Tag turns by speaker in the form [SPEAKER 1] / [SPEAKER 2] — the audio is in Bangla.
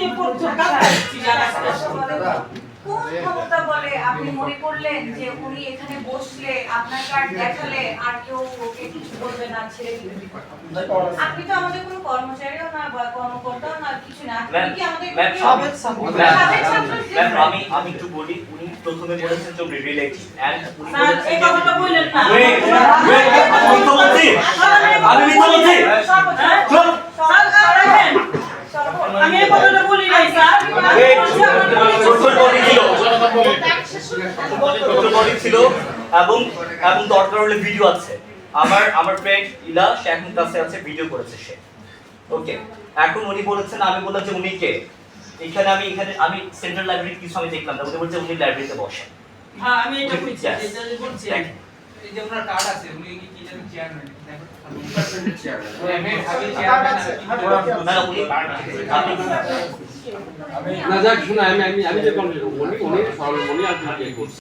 [SPEAKER 1] আজকে পর্যন্ত
[SPEAKER 2] কোন ক্ষমতা বলে আপনি মনে করলেন যে উনি এখানে বসলে আপনার কার্ড দেখালে আর কেউ ওকে কিছু বলবে না ছেড়ে দিবে? আপনি তো আমাদের কোনো কর্মচারীও না বা কর্মকর্তাও না কিছু না। আপনি কি আমাদের
[SPEAKER 3] ম্যাম,
[SPEAKER 1] সাবেক
[SPEAKER 2] সাবেক
[SPEAKER 3] আমি আমি একটু বলি উনি প্রথমে বলেছেন যে রিলেটিভ। এন্ড উনি
[SPEAKER 1] স্যার এই কথাটা বললেন না
[SPEAKER 3] Wait, wait, আমি মিথ্যা বলছি? আমি মিথ্যা বলছি?
[SPEAKER 1] হ্যাঁ?
[SPEAKER 3] চুপ!
[SPEAKER 1] স্যার, স্যার, রাখেন। আমি এই কথাটা বলি নাই স্যার আমি
[SPEAKER 3] Wait,
[SPEAKER 1] বলছি আমার পরিচয়।
[SPEAKER 3] ছোট্ট body ছিল ছোট্ট ছিল এবং এবং দরকার হলে ভিডিও আছে। আমার আমার ফ্রেন্ড ইলা সে এখন কাছে আছে ভিডিও করেছে সে। ওকে এখন উনি বলেছেন আমি বললাম যে উনি কে? এখানে আমি এখানে আমি সেন্ট্রাল লাইব্রেরি কিছু আমি দেখলাম না। উনি বলছে উনি লাইব্রেরিতে বসেন।
[SPEAKER 1] হ্যাঁ আমি এটা বলছি।
[SPEAKER 4] এই যে ওনার কার্ড আছে উনি কি কি জানেন চেয়ারম্যান
[SPEAKER 3] না না উনি আপনি
[SPEAKER 5] না যাক শুনে আমি আমি আমি যে কন্টিনিউ উনি উনি সরলমণি আর কি করছি